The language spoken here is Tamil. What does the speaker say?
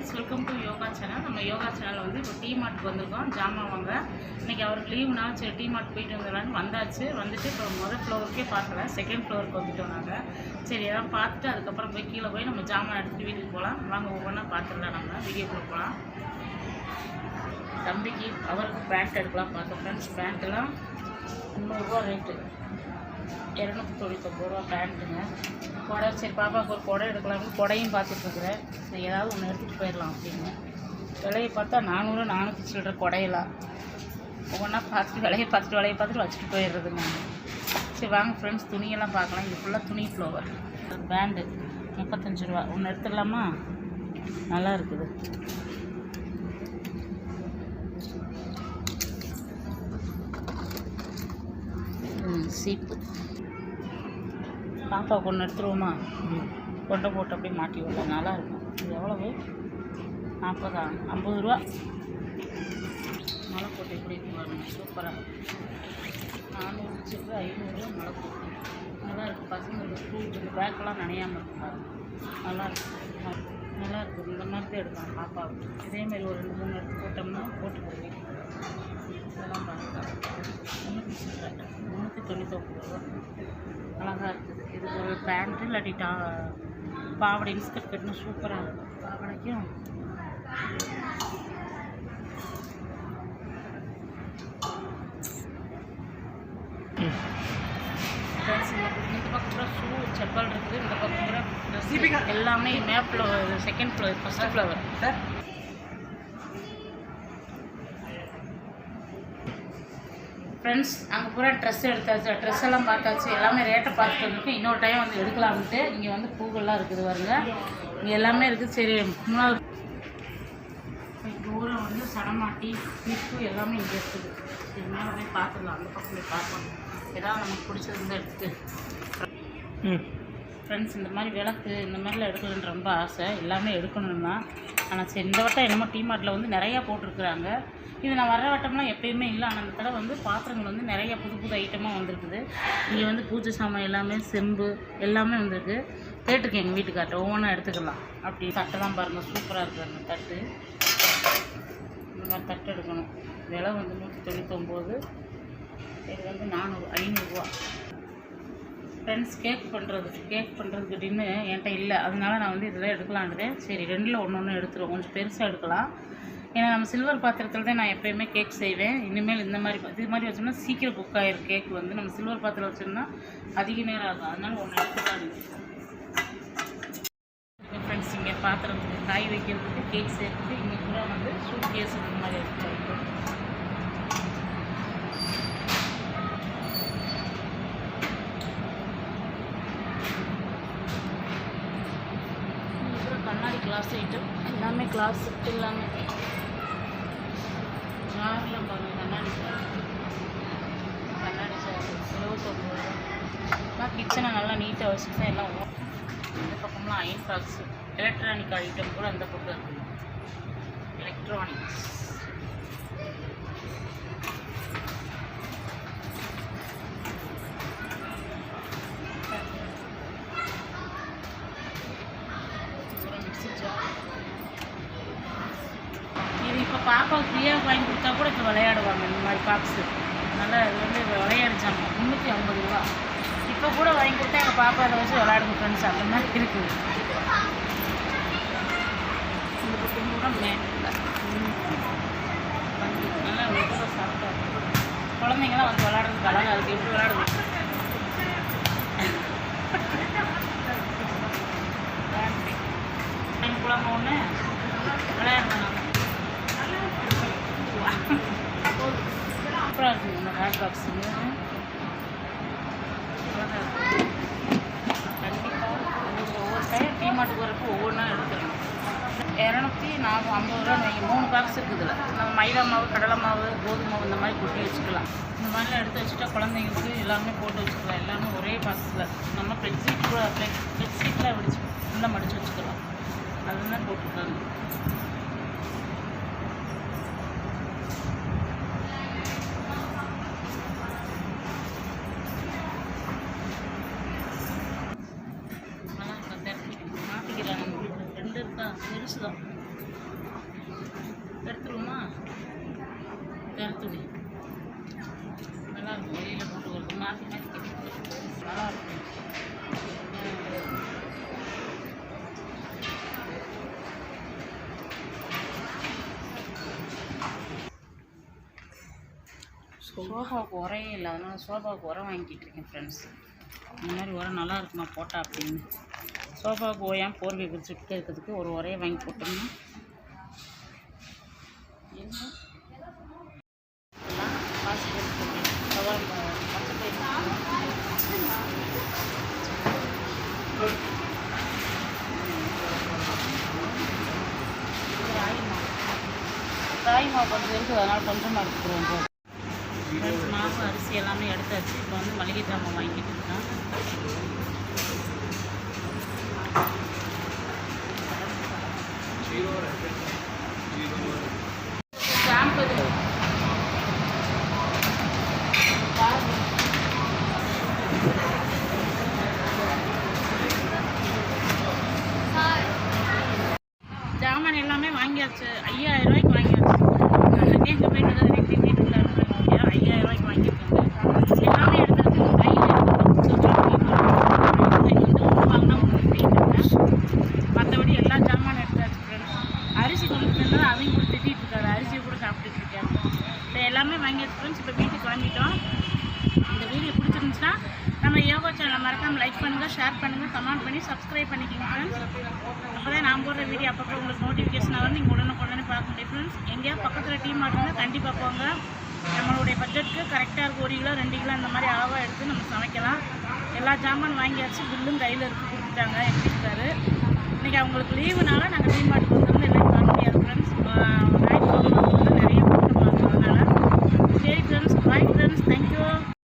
Friends welcome to yoga channel நம்ம யோகா சேனல் வந்து இப்போ டீ வந்திருக்கோம். ஜாமான் வாங்க. இன்னைக்கு அவருக்கு லீவ்னா சரி டீ மார்ட் போயிட்டு வந்துடலான்னு வந்தாச்சு. வந்துட்டு இப்போ முதல் ஃப்ளோருக்கே பார்க்கல. செகண்ட் ஃப்ளோருக்கு வந்துட்டோம் நாங்கள் சரி எல்லாம் பார்த்துட்டு அதுக்கப்புறம் போய் கீழே போய் நம்ம ஜாமான் எடுத்துகிட்டு வீட்டுக்கு போகலாம். வாங்க ஒவ்வொன்றா பார்த்துடலாம் நம்ம. வீடியோக்குள்ளே போகலாம். தம்பிக்கு அவருக்கு பேண்ட் எடுக்கலாம் பார்த்தோம் ஃப்ரெண்ட்ஸ் பேண்ட்லாம் முந்நூறுரூவா ரேட்டு இரநூத்தி தொண்ணூத்தொம்பது ரூபா பேண்ட்டுங்க. கொடை சரி பாப்பாவுக்கு ஒரு கொடை எடுக்கலாம்னு கொடையும் பார்த்துட்ருக்குறேன் சரி ஏதாவது ஒன்று எடுத்துகிட்டு போயிடலாம் அப்படின்னு. விலையை பார்த்தா நானூறு நானூற்றி சில்லற குடையெல்லாம். ஒவ்வொன்றா பார்த்துட்டு விலையை பார்த்துட்டு விலையை பார்த்துட்டு வச்சுட்டு போயிடுறது நான் சரி வாங்க ஃப்ரெண்ட்ஸ் துணியெல்லாம் பார்க்கலாம். இது ஃபுல்லாக துணி ஃப்ளோவர் பேண்டு முப்பத்தஞ்சு ரூபா. ஒன்று எடுத்துடலாமா? நல்லா இருக்குது. சீப்பு. பாப்பாவுக்கு ஒன்று எடுத்துருவோமா? கொண்டை போட்டு அப்படியே மாட்டி விடலாம் நல்லா இருக்கும். இது எவ்வளவு? நாற்பதா? ஐம்பது ரூபா. மலை போட்டு எப்படி இருக்கு பாருங்க. சூப்பராக நானூறு சில்லு ஐநூறுரூவா மலை போட்டு நல்லா இருக்குது பசங்களுக்கு ஸ்கூல் இந்த பேக்கெல்லாம் நனையாமல் இருக்கும் பாருங்க. நல்லா இருக்கு. நல்லா இருக்குது இந்த மாதிரி தான் எடுக்கலாம் பாப்பாவுக்கு. இதேமாரி ஒரு ரெண்டு மூணு எடுத்து போட்டோம்னா போட்டு போடுவேன் இதெல்லாம் பாருங்க முந்நூற்றி சில்லறை முந்நூற்றி தொண்ணூத்தொம்பது ரூபா அழகாக இருக்குது இதுக்கு ஒரு பேண்ட்டு இல்லாட்டி டா பாவாடை இன்ஸ்கர்ட் கட்டினா சூப்பராக இருக்கும். பாவாடைக்கும். செப்பல் இருக்குது. இந்த பக்கம் எல்லாமே map flower second flower first flower friends அங்கே பூரா ட்ரெஸ் எடுத்தாச்சு. ட்ரெஸ் எல்லாம் பார்த்தாச்சு. எல்லாமே ரேட்டை பார்த்துட்டு வந்துருக்கு இன்னொரு டைம் வந்து எடுக்கலாம்ட்டு இங்கே வந்து பூக்கள்லாம் இருக்குது பாருங்க. இங்கே எல்லாமே இருக்குது சரி மூணாவது தூரம் வந்து சடமாட்டி கிளிப்பு எல்லாமே இங்கே இருக்குது. சரி மேலே போய் பார்த்துடலாம். அந்த பக்கம் போய் பார்க்கலாம் ஏதாவது நமக்கு பிடிச்சது எடுத்துட்டு. ஃப்ரெண்ட்ஸ் இந்த மாதிரி விளக்கு இந்த மாதிரிலாம் எடுக்கணுன்னு ரொம்ப ஆசை. எல்லாமே எடுக்கணும் தான். ஆனால் சரி இந்த வட்டம் என்னமோ டீ மார்ட்டில் வந்து நிறையா போட்டிருக்குறாங்க. இது நான் வர வட்டம்லாம் எப்பயுமே இல்லை. ஆனால் அந்த தடவை வந்து பாத்திரங்கள் வந்து நிறைய புது புது ஐட்டமாக வந்திருக்குது. இங்கே வந்து பூஜை சாமான் எல்லாமே செம்பு எல்லாமே வந்திருக்கு. கேட்டிருக்கேன் எங்கள் வீட்டுக்கார்ட்ட. ஒவ்வொன்றா எடுத்துக்கலாம். அப்படி தட்டெல்லாம் பாருங்கள் சூப்பராக இருக்குது அந்த தட்டு. இந்த மாதிரி தட்டு எடுக்கணும். விலை வந்து நூற்றி தொண்ணூத்தொம்போது. இது வந்து நானூறு ஐநூறுரூவா ஃப்ரெண்ட்ஸ் கேக் பண்ணுறதுக்கு கேக் பண்ணுறதுக்கு டின்னு என்கிட்ட இல்லை. அதனால நான் வந்து இதெல்லாம் எடுக்கலான்ட்டு சரி ரெண்டில் ஒன்று ஒன்று எடுத்துருவோம். கொஞ்சம் பெருசாக எடுக்கலாம். ஏன்னா நம்ம சில்வர் பாத்திரத்தில் தான் நான் எப்பயுமே கேக் செய்வேன். இனிமேல் இந்த மாதிரி இது மாதிரி வச்சோம்னா சீக்கிரம் குக் ஆகிரும் கேக் வந்து. நம்ம சில்வர் பாத்திரம் வச்சோம்னா அதிக நேரம் ஆகும். அதனால ஒன்று எடுத்துக்கலாம் ஃப்ரெண்ட்ஸ் இங்கே பாத்திரத்துக்கு காய் வைக்கிறதுக்கு கேக் செய்கிறதுக்கு இங்கே கூட வந்து சூட் கேஸ் இந்த மாதிரி எடுத்து கண்ணாடி கிளாஸ் ஐட்டம் எல்லாமே கிளாஸ் எல்லாமே ஜார்லாம் பாருங்கள் கண்ணாடி ஜார் கண்ணாடி ஜார் இருபத்தொம்பது ரூபா நான் கிச்சனை நல்லா நீட்டாக வச்சுட்டு எல்லாம் ஓ- இந்த பக்கம்லாம் அயன் பாக்ஸ் எலக்ட்ரானிக் ஐட்டம் கூட அந்த பக்கம் இருக்குது எலக்ட்ரானிக்ஸ் அப்புறம் மிக்ஸி ஜார் இது இப்போ பாப்பா ஃப்ரீயாக வாங்கி கொடுத்தா கூட இப்போ விளையாடுவாங்க. இந்த மாதிரி பாக்ஸு அதனால் அது வந்து விளையாடிச்சாங்க முந்நூற்றி ஐம்பது ரூபா. இப்போ கூட வாங்கி கொடுத்தா எங்கள் பாப்பா அதை வச்சு விளையாடுங்க ஃப்ரெண்ட்ஸ் அந்த மாதிரி இருக்குது. இந்த பக்கம் கூட மேட்டில் நல்லா ரொம்ப சாப்பிட்டா குழந்தைங்களாம் வந்து விளையாடுறதுக்கு அழகாக இருக்குது எப்படி விளையாடுது குழம்பு ஒன்று விளையாடுறாங்க சூப்பராக இருக்குங்க இந்த ஹேட் பாக்ஸுங்க கண்டிப்பாக ஒவ்வொரு டைம் டீ மாட்டுக்கு வரப்போ ஒவ்வொன்றா எடுத்துக்கணும் இரநூத்தி நாற்பது ஐம்பது ரூபா நீங்கள் மூணு பாக்ஸ் இருக்குது இதில் நம்ம மைதா மாவு கடலை மாவு கோதுமை மாவு இந்த மாதிரி கொட்டி வச்சுக்கலாம் இந்த மாதிரிலாம் எடுத்து வச்சுட்டா குழந்தைங்களுக்கு எல்லாமே போட்டு வச்சுக்கலாம் எல்லாமே ஒரே பாக்ஸில் நம்ம பெட்ஷீட் கூட பெட்ஷீட்லாம் விடிச்சு உள்ள மடித்து வச்சுக்கலாம் அதுதான் போட்டிருக்காங்க நல்லா இருக்கு, அந்த இடத்துல மாட்டிக்கிறாங்க ரெண்டு இருக்கா பெருசு தான் எடுத்துருவோமா எடுத்துடு நல்லாயிருக்கும் வெளியில் போட்டு வருது மாற்றி மாற்றி நல்லாயிருக்கும் நல்லா இருக்கும். சோஃபாவுக்கு உரையே இல்லை. அதனால சோஃபாவுக்கு உரம் வாங்கிட்டு இருக்கேன் ஃப்ரெண்ட்ஸ் இந்த மாதிரி உரம் நல்லா இருக்குமா? போட்டா அப்படின்னு. சோஃபாவுக்கு ஓயாம போர்வை விரிச்சுட்டு இருக்கிறதுக்கு ஒரு உரையை வாங்கி போட்டோம்னா. ராகி மாவு கொஞ்சம் இருக்குது அதனால் கொஞ்சமாக எடுத்துக்கிறோம் மாவு அரிசி எல்லாமே எடுத்தாச்சு. இப்போ வந்து மளிகை ஜாமான் வாங்கிட்டு இருக்கேன் ஷாம்பு இது. ஜாமான் எல்லாமே வாங்கியாச்சு. ஐயாயிரம் ரூபாய்க்கு வாங்கியாச்சு. எங்கே போயிட்டு வந்து எனக்கு திட்டிட்டு இருந்தாரு ஐயாயிரம் ரூபாய்க்கு வாங்கியிருக்காங்க எல்லாமே எடுத்தாச்சு கையில் வாங்கினா மற்றபடி எல்லா ஜாமான் எடுத்தாச்சு ஃப்ரெண்ட்ஸ் அரிசி கொண்டு வந்தது அவங்க கூட திட்டிட்டு இருக்காரு அரிசியை கூட சாப்பிட்டுட்டு இருக்காரு இப்போ எல்லாமே வாங்கியாச்சு ஃப்ரெண்ட்ஸ் இப்போ வீட்டுக்கு கிளம்பிட்டோம் இந்த வீடியோ பிடிச்சிருந்துச்சுன்னா நம்ம யோகா சேனல் மறக்காம லைக் பண்ணுங்கள் பண்ணுங்கள் கமெண்ட் பண்ணி சப்ஸ்கிரைப் பண்ணிக்கோங்க ஃப்ரெண்ட்ஸ் அப்போ தான் நான் போடுற வீடியோ அப்பப்போ உங்களுக்கு நோட்டிஃபிகேஷன் வந்து நீங்கள் உடனே உடனே பார்க்க முடியும் ஃப்ரெண்ட்ஸ் எங்கேயாவது பக்கத்தில் டீ மாட்டிருந்தால் கண்டிப்பாக போங்க. நம்மளுடைய பட்ஜெட்டுக்கு கரெக்டாக இருக்கும் ஒரு கிலோ ரெண்டு கிலோ இந்த மாதிரி அளவாக எடுத்து நம்ம சமைக்கலாம். எல்லா ஜாமான் வாங்கியாச்சு. பில்லும் கையில் இருக்கு கொடுத்துட்டாங்க எங்கள் வீட்டுக்காரு. இன்றைக்கி அவங்களுக்கு லீவுனால நாங்கள் டீ மாட்டுக்கு வந்து